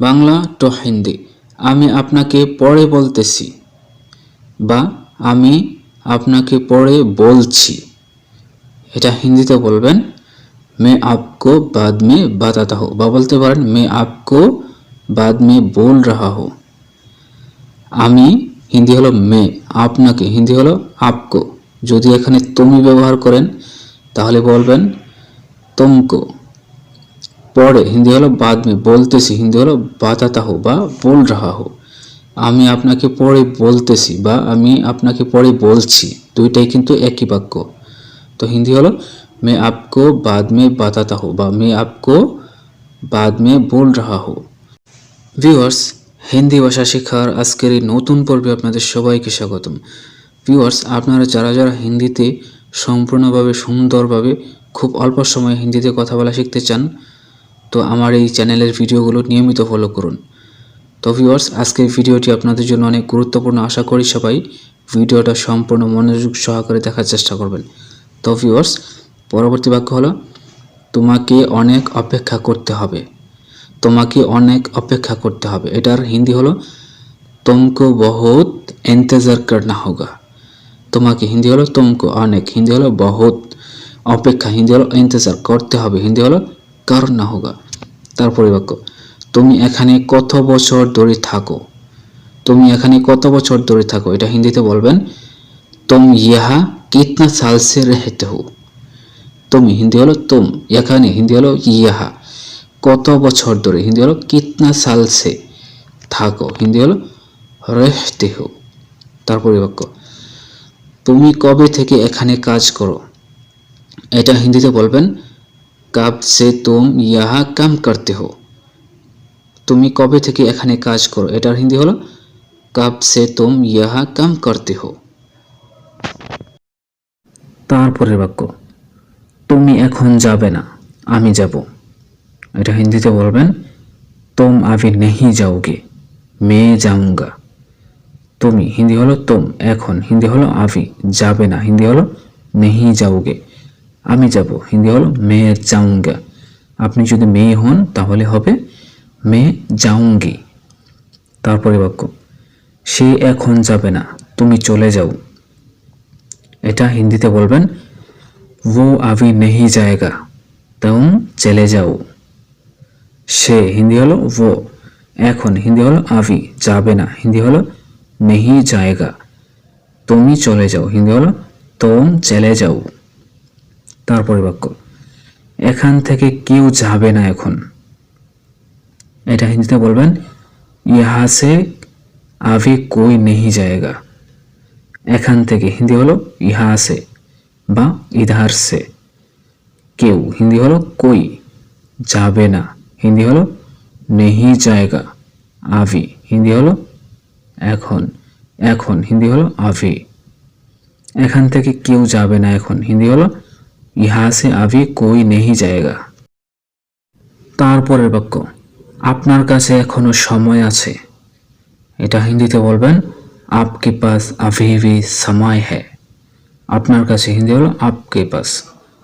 Bangla two Hindi. আমি আপনাকে পরে বলতেছি। বা আমি আপনাকে পরে বলছি। এটা হিন্দিতে বলবেন, মে আপকো বাদ মে বাতাতা হো। বা বলতে পারেন, মে আপকো বাদ মে বোল রাহা হো। আমি, হিন্দি হলো মে আপনাকে, হিন্দি হলো আপকো। যদি এখানে তুমি ব্যবহার করেন, তাহলে বলবেন, তোমকো। পরে হিন্দি হলো বাদ মে বলতেছি। হিন্দি হলো বাতাতা হো বা বল রাহা হো। আমি আপনাকে পরে বলতেছি বা আমি আপনাকে পরে বলছি। দুইটাই কিন্তু একই বাক্য। তো হিন্দি হলো, মে আপকো বাদ মে বাতাতা হো বা মে আপকো বাদ মে বল রাহা হো। ভিউয়ার্স, হিন্দি ভাষা শেখার আজকের এই নতুন পর্বে আপনাদের সবাইকে স্বাগতম। ভিউয়ার্স, আপনারা যারা যারা হিন্দিতে সম্পূর্ণভাবে সুন্দরভাবে, খুব অল্প সময়ে হিন্দিতে কথা বলা শিখতে চান তো আমার এই চ্যানেলের ভিডিওগুলো নিয়মিত ফলো করুন। তো ভিউয়ার্স আজকের ভিডিওটি আপনাদের জন্য অনেক গুরুত্বপূর্ণ। আশা করি সবাই ভিডিওটা সম্পূর্ণ মনোযোগ সহকারে দেখার চেষ্টা করবেন। তো ভিউয়ার্স পরবর্তী বাক্য হলো, তোমাকে অনেক অপেক্ষা করতে হবে। তোমাকে অনেক অপেক্ষা করতে হবে। এটার হিন্দি হলো, তুমকো বহুত ইন্তজার করনা হোগা। তোমাকে হিন্দি হলো, তুমকো অনেক। হিন্দি হলো, বহুত অপেক্ষা। হিন্দি হলো, ইন্তজার করতে হবে। হিন্দি হলো করনা হোগা? তারপরে বাক্য তুমি এখানে কত বছর ধরে থাকো? তুমি এখানে কত বছর ধরে থাকো? এটা হিন্দিতে বলবেন, তুম ইহা কিতনা সাল সে রেহতে হো? তুমি হিন্দি হলো তুম এখানে হিন্দি হলো ইহা কত বছর ধরে হিন্দি হলো কিতনা সাল সে থাকো হিন্দি হলো রেহতে হো তারপরে বাক্য তুমি কবে থেকে এখানে কাজ করো? এটা হিন্দিতে বলবেন কাব সে তুম ইহা কাম করতে হো। তুমি কবে থেকে এখানে কাজ করো? এটার হিন্দি হলো কাব সে তুম ইহা কাম করতে হো। তারপরের বাক্য, তুমি এখন যাবে না, আমি যাব। এটা হিন্দিতে বলবেন, তুম আভি নেহি যাওগে, মে যাউঙ্গা তুমি, হিন্দি হলো, তুম, এখন। হিন্দি হলো আভি যাবে না। হিন্দি হলো, নেহি যাওগে। আমি যাব। হিন্দি হলো মে যাউঙ্গা আপনি যদি মেয়ে হন, তাহলে হবে মে যাউঙ্গি তারপরে বাক্য, সে এখন যাবে না, তুমি চলে যাও। এটা হিন্দিতে বলবেন, ও আভি নেহি জায়গা, তুম চলে যাও। সে, হিন্দি হলো ও। এখন, হিন্দি হলো আভি যাবে না। হিন্দি হলো নেহি জায়গা, তুমি চলে যাও। হিন্দি হলো তোম চলে যাও। তারপরে বাক্য এখান থেকে কেউ যাবে না এখন। এটা হিন্দিতে বলবেন ইহা সে আভি কই নেহি জায়গা। এখান থেকে হিন্দি হলো ইহা সে বা ইধার সে কেউ, হিন্দি হলো, কই যাবে না। হিন্দি হলো, নেহি জায়গা আভি। হিন্দি হলো, এখন। এখন হিন্দি হলো, আভি। এখান থেকে কেউ যাবে না এখন। হিন্দি হলো ইহা সে আভি কই নেহি জায়গা তারপরের বাক্য, আপনার কাছে এখনও সময় আছে। এটা হিন্দিতে বলবেন, আপকে পাস আভি ভি সময় হ্যায়। আপনার কাছে হিন্দি হলো, আপকে পাস।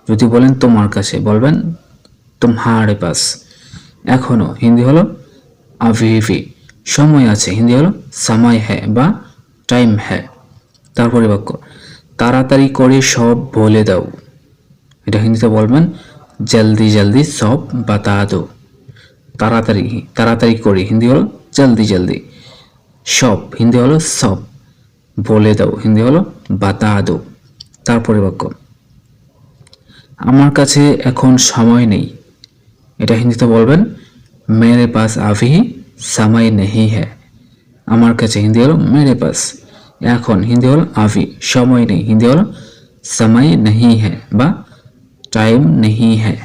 যদি বলেন, তোমার কাছে, বলবেন তোমারে পাস। এখনও হিন্দি হলো আভিভি সময় আছে, হিন্দি হলো, সময় হ্যাঁ বা টাইম হ্যাঁ তারপরে বাক্য, তাড়াতাড়ি করে সব বলে দাও। এটা হিন্দিতে বলবেন, জলদি জলদি সব বাতা দো। তাড়াতাড়ি তাড়াতাড়ি করি। হিন্দি হলো, জলদি জলদি সব। হিন্দি হলো, সব বলে দাও। হিন্দি হলো, বাতা দো। তারপরে বাক্য। আমার কাছে এখন সময় নেই। এটা হিন্দিতে বলবেন, মেরে পাস আভি সময় নেই হ্যাঁ আমার কাছে হিন্দি হলো, মেরে পাস। এখন হিন্দি হলো, আভি সময় নেই। হিন্দি হলো সময় নেই হ্যাঁ বা টাইম নেই হ্যাঁ